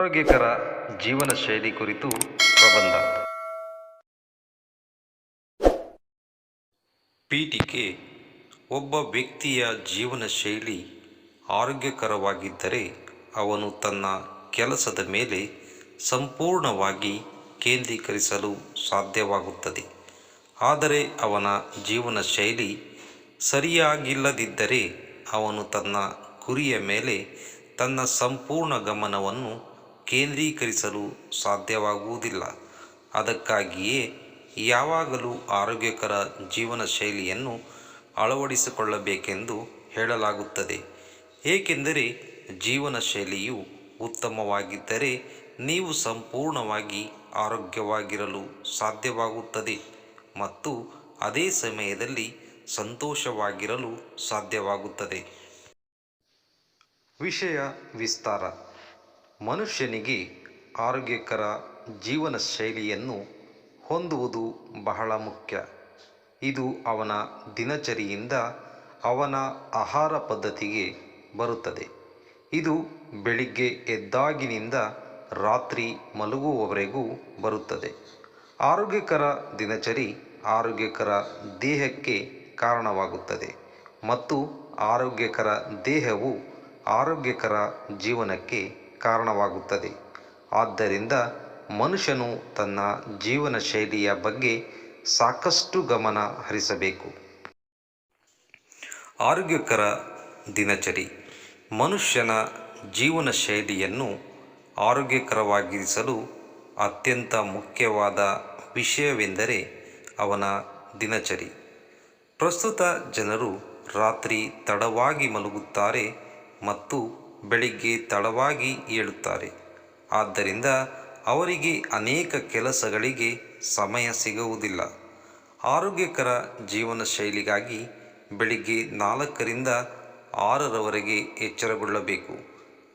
ಆರೋಗ್ಯಕರ ಜೀವನ ಶೈಲಿ ಕುರಿತು ಪ್ರಬಂಧ. ಪೀಠಿಕೆ ಒಬ್ಬ ವ್ಯಕ್ತಿಯ ಜೀವನ ಶೈಲಿ ಆರೋಗ್ಯಕರವಾಗಿದ್ದರೆ ಅವನು ತನ್ನ ಕೆಲಸದ ಮೇಲೆ ಸಂಪೂರ್ಣವಾಗಿ ಕೇಂದ್ರೀಕರಿಸಲು ಸಾಧ್ಯವಾಗುತ್ತದೆ. ಆದರೆ ಅವನ ಜೀವನ ಶೈಲಿ ಸರಿಯಾಗಿಲ್ಲದಿದ್ದರೆ ಅವನು ತನ್ನ ಗುರಿಯ ಮೇಲೆ ತನ್ನ ಸಂಪೂರ್ಣ ಗಮನವನ್ನು ಕೇಂದ್ರೀಕರಿಸಲು ಸಾಧ್ಯವಾಗುವುದಿಲ್ಲ. ಅದಕ್ಕಾಗಿಯೇ ಯಾವಾಗಲೂ ಆರೋಗ್ಯಕರ ಜೀವನ ಶೈಲಿಯನ್ನು ಅಳವಡಿಸಿಕೊಳ್ಳಬೇಕೆಂದು ಹೇಳಲಾಗುತ್ತದೆ. ಏಕೆಂದರೆ ಜೀವನ ಶೈಲಿಯು ಉತ್ತಮವಾಗಿದ್ದರೆ ನೀವು ಸಂಪೂರ್ಣವಾಗಿ ಆರೋಗ್ಯವಾಗಿರಲು ಸಾಧ್ಯವಾಗುತ್ತದೆ ಮತ್ತು ಅದೇ ಸಮಯದಲ್ಲಿ ಸಂತೋಷವಾಗಿರಲು ಸಾಧ್ಯವಾಗುತ್ತದೆ. ವಿಷಯ ವಿಸ್ತಾರ. ಮನುಷ್ಯನಿಗೆ ಆರೋಗ್ಯಕರ ಜೀವನ ಶೈಲಿಯನ್ನು ಹೊಂದುವುದು ಬಹಳ ಮುಖ್ಯ. ಇದು ಅವನ ದಿನಚರಿಯಿಂದ ಅವನ ಆಹಾರ ಪದ್ಧತಿಗೆ ಬರುತ್ತದೆ. ಇದು ಬೆಳಿಗ್ಗೆ ಎದ್ದಾಗಿನಿಂದ ರಾತ್ರಿ ಮಲಗುವವರೆಗೂ ಬರುತ್ತದೆ. ಆರೋಗ್ಯಕರ ದಿನಚರಿ ಆರೋಗ್ಯಕರ ದೇಹಕ್ಕೆ ಕಾರಣವಾಗುತ್ತದೆ ಮತ್ತು ಆರೋಗ್ಯಕರ ದೇಹವು ಆರೋಗ್ಯಕರ ಜೀವನಕ್ಕೆ ಕಾರಣವಾಗುತ್ತದೆ. ಆದ್ದರಿಂದ ಮನುಷ್ಯನು ತನ್ನ ಜೀವನ ಶೈಲಿಯ ಬಗ್ಗೆ ಸಾಕಷ್ಟು ಗಮನ ಹರಿಸಬೇಕು. ಆರೋಗ್ಯಕರ ದಿನಚರಿ. ಮನುಷ್ಯನ ಜೀವನ ಶೈಲಿಯನ್ನು ಆರೋಗ್ಯಕರವಾಗಿರಿಸಲು ಅತ್ಯಂತ ಮುಖ್ಯವಾದ ವಿಷಯವೆಂದರೆ ಅವನ ದಿನಚರಿ. ಪ್ರಸ್ತುತ ಜನರು ರಾತ್ರಿ ತಡವಾಗಿ ಮಲಗುತ್ತಾರೆ ಮತ್ತು ಬೆಳಿಗ್ಗೆ ತಡವಾಗಿ ಏಳುತ್ತಾರೆ. ಆದ್ದರಿಂದ ಅವರಿಗೆ ಅನೇಕ ಕೆಲಸಗಳಿಗೆ ಸಮಯ ಸಿಗುವುದಿಲ್ಲ. ಆರೋಗ್ಯಕರ ಜೀವನ ಶೈಲಿಗಾಗಿ ಬೆಳಿಗ್ಗೆ ನಾಲ್ಕರಿಂದ ಆರರವರೆಗೆ ಎಚ್ಚರಗೊಳ್ಳಬೇಕು.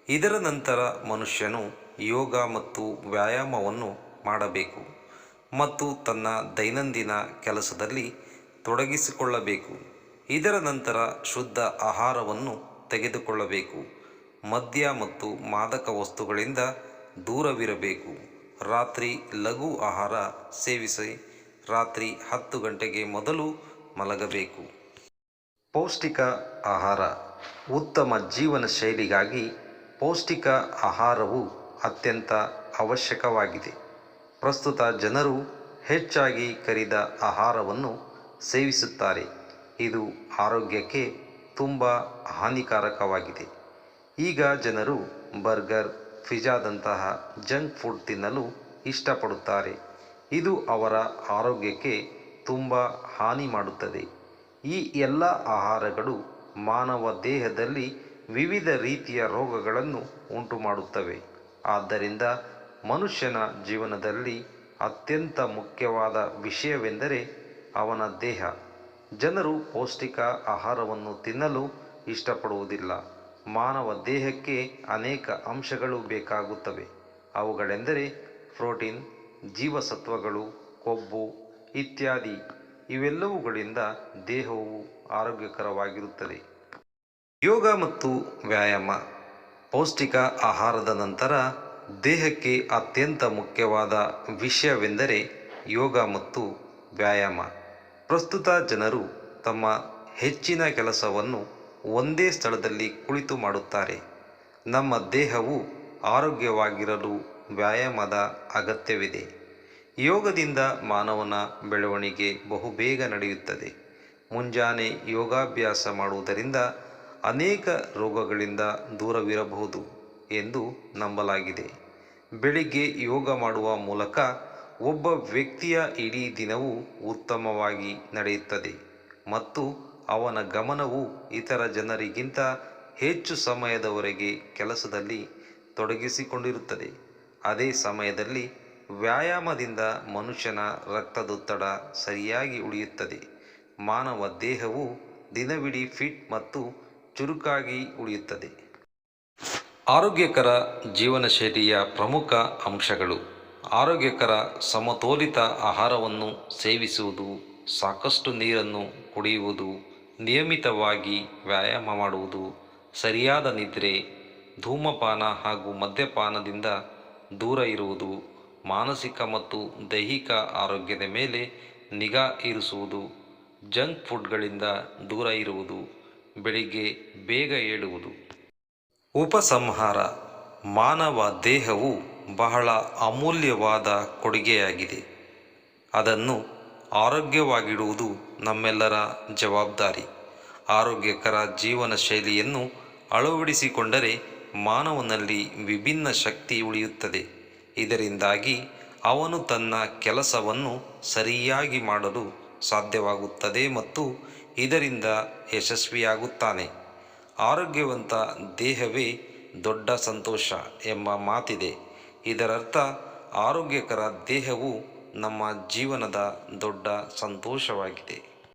ಇದರ ನಂತರ ಮನುಷ್ಯನು ಯೋಗ ಮತ್ತು ವ್ಯಾಯಾಮವನ್ನು ಮಾಡಬೇಕು ಮತ್ತು ತನ್ನ ದೈನಂದಿನ ಕೆಲಸದಲ್ಲಿ ತೊಡಗಿಸಿಕೊಳ್ಳಬೇಕು. ಇದರ ನಂತರ ಶುದ್ಧ ಆಹಾರವನ್ನು ತೆಗೆದುಕೊಳ್ಳಬೇಕು. ಮದ್ಯ ಮತ್ತು ಮಾದಕ ವಸ್ತುಗಳಿಂದ ದೂರವಿರಬೇಕು. ರಾತ್ರಿ ಲಘು ಆಹಾರ ಸೇವಿಸಿ ರಾತ್ರಿ ಹತ್ತು ಗಂಟೆಗೆ ಮೊದಲು ಮಲಗಬೇಕು. ಪೌಷ್ಟಿಕ ಆಹಾರ. ಉತ್ತಮ ಜೀವನ ಶೈಲಿಗಾಗಿ ಪೌಷ್ಟಿಕ ಆಹಾರವು ಅತ್ಯಂತ ಅವಶ್ಯಕವಾಗಿದೆ. ಪ್ರಸ್ತುತ ಜನರು ಹೆಚ್ಚಾಗಿ ಕರಿದ ಆಹಾರವನ್ನು ಸೇವಿಸುತ್ತಾರೆ. ಇದು ಆರೋಗ್ಯಕ್ಕೆ ತುಂಬ ಹಾನಿಕಾರಕವಾಗಿದೆ. ಈಗ ಜನರು ಬರ್ಗರ್, ಫಿಜಾದಂತಹ ಜಂಕ್ ಫುಡ್ ತಿನ್ನಲು ಇಷ್ಟಪಡುತ್ತಾರೆ. ಇದು ಅವರ ಆರೋಗ್ಯಕ್ಕೆ ತುಂಬ ಹಾನಿ ಮಾಡುತ್ತದೆ. ಈ ಎಲ್ಲ ಆಹಾರಗಳು ಮಾನವ ದೇಹದಲ್ಲಿ ವಿವಿಧ ರೀತಿಯ ರೋಗಗಳನ್ನು ಉಂಟು ಮಾಡುತ್ತವೆ ಆದ್ದರಿಂದ ಮನುಷ್ಯನ ಜೀವನದಲ್ಲಿ ಅತ್ಯಂತ ಮುಖ್ಯವಾದ ವಿಷಯವೆಂದರೆ ಅವನ ದೇಹ. ಜನರು ಪೌಷ್ಟಿಕ ಆಹಾರವನ್ನು ತಿನ್ನಲು ಇಷ್ಟಪಡುವುದಿಲ್ಲ. ಮಾನವ ದೇಹಕ್ಕೆ ಅನೇಕ ಅಂಶಗಳು ಬೇಕಾಗುತ್ತವೆ. ಅವುಗಳೆಂದರೆ ಪ್ರೋಟೀನ್, ಜೀವಸತ್ವಗಳು, ಕೊಬ್ಬು ಇತ್ಯಾದಿ. ಇವೆಲ್ಲವುಗಳಿಂದ ದೇಹವು ಆರೋಗ್ಯಕರವಾಗಿರುತ್ತದೆ. ಯೋಗ ಮತ್ತು ವ್ಯಾಯಾಮ. ಪೌಷ್ಟಿಕ ಆಹಾರದ ನಂತರ ದೇಹಕ್ಕೆ ಅತ್ಯಂತ ಮುಖ್ಯವಾದ ವಿಷಯವೆಂದರೆ ಯೋಗ ಮತ್ತು ವ್ಯಾಯಾಮ. ಪ್ರಸ್ತುತ ಜನರು ತಮ್ಮ ಹೆಚ್ಚಿನ ಕೆಲಸವನ್ನು ಒಂದೇ ಸ್ಥಳದಲ್ಲಿ ಕುಳಿತು ಮಾಡುತ್ತಾರೆ. ನಮ್ಮ ದೇಹವು ಆರೋಗ್ಯವಾಗಿರಲು ವ್ಯಾಯಾಮದ ಅಗತ್ಯವಿದೆ. ಯೋಗದಿಂದ ಮಾನವನ ಬೆಳವಣಿಗೆ ಬಹುಬೇಗ ನಡೆಯುತ್ತದೆ. ಮುಂಜಾನೆ ಯೋಗಾಭ್ಯಾಸ ಮಾಡುವುದರಿಂದ ಅನೇಕ ರೋಗಗಳಿಂದ ದೂರವಿರಬಹುದು ಎಂದು ನಂಬಲಾಗಿದೆ. ಬೆಳಿಗ್ಗೆ ಯೋಗ ಮಾಡುವ ಮೂಲಕ ಒಬ್ಬ ವ್ಯಕ್ತಿಯ ಇಡೀ ದಿನವೂ ಉತ್ತಮವಾಗಿ ನಡೆಯುತ್ತದೆ ಮತ್ತು ಅವನ ಗಮನವು ಇತರ ಜನರಿಗಿಂತ ಹೆಚ್ಚು ಸಮಯದವರೆಗೆ ಕೆಲಸದಲ್ಲಿ ತೊಡಗಿಸಿಕೊಂಡಿರುತ್ತದೆ. ಅದೇ ಸಮಯದಲ್ಲಿ ವ್ಯಾಯಾಮದಿಂದ ಮನುಷ್ಯನ ರಕ್ತದೊತ್ತಡ ಸರಿಯಾಗಿ ಉಳಿಯುತ್ತದೆ. ಮಾನವ ದೇಹವು ದಿನವಿಡೀ ಫಿಟ್ ಮತ್ತು ಚುರುಕಾಗಿ ಉಳಿಯುತ್ತದೆ. ಆರೋಗ್ಯಕರ ಜೀವನ ಶೈಲಿಯ ಪ್ರಮುಖ ಅಂಶಗಳು. ಆರೋಗ್ಯಕರ ಸಮತೋಲಿತ ಆಹಾರವನ್ನು ಸೇವಿಸುವುದು, ಸಾಕಷ್ಟು ನೀರನ್ನು ಕುಡಿಯುವುದು ನಿಯಮಿತವಾಗಿ ವ್ಯಾಯಾಮ ಮಾಡುವುದು ಸರಿಯಾದ ನಿದ್ರೆ, ಧೂಮಪಾನ ಹಾಗೂ ಮದ್ಯಪಾನದಿಂದ ದೂರ ಇರುವುದು, ಮಾನಸಿಕ ಮತ್ತು ದೈಹಿಕ ಆರೋಗ್ಯದ ಮೇಲೆ ನಿಗಾ ಇರಿಸುವುದು, ಜಂಕ್ ಫುಡ್ಗಳಿಂದ ದೂರ ಇರುವುದು, ಬೆಳಿಗ್ಗೆ ಬೇಗ ಏಳುವುದು. ಉಪಸಂಹಾರ, ಮಾನವ ದೇಹವು ಬಹಳ ಅಮೂಲ್ಯವಾದ ಕೊಡುಗೆಯಾಗಿದೆ. ಅದನ್ನು ಆರೋಗ್ಯವಾಗಿಡುವುದು ನಮ್ಮೆಲ್ಲರ ಜವಾಬ್ದಾರಿ. ಆರೋಗ್ಯಕರ ಜೀವನ ಶೈಲಿಯನ್ನು ಅಳವಡಿಸಿಕೊಂಡರೆ ಮಾನವನಲ್ಲಿ ವಿಭಿನ್ನ ಶಕ್ತಿ ಉಳಿಯುತ್ತದೆ. ಇದರಿಂದಾಗಿ ಅವನು ತನ್ನ ಕೆಲಸವನ್ನು ಸರಿಯಾಗಿ ಮಾಡಲು ಸಾಧ್ಯವಾಗುತ್ತದೆ ಮತ್ತು ಇದರಿಂದ ಯಶಸ್ವಿಯಾಗುತ್ತಾನೆ. ಆರೋಗ್ಯವಂತ ದೇಹವೇ ದೊಡ್ಡ ಸಂತೋಷ ಎಂಬ ಮಾತಿದೆ. ಇದರರ್ಥ, ಆರೋಗ್ಯಕರ ದೇಹವು ನಮ್ಮ ಜೀವನದ ದೊಡ್ಡ ಸಂತೋಷವಾಗಿದೆ.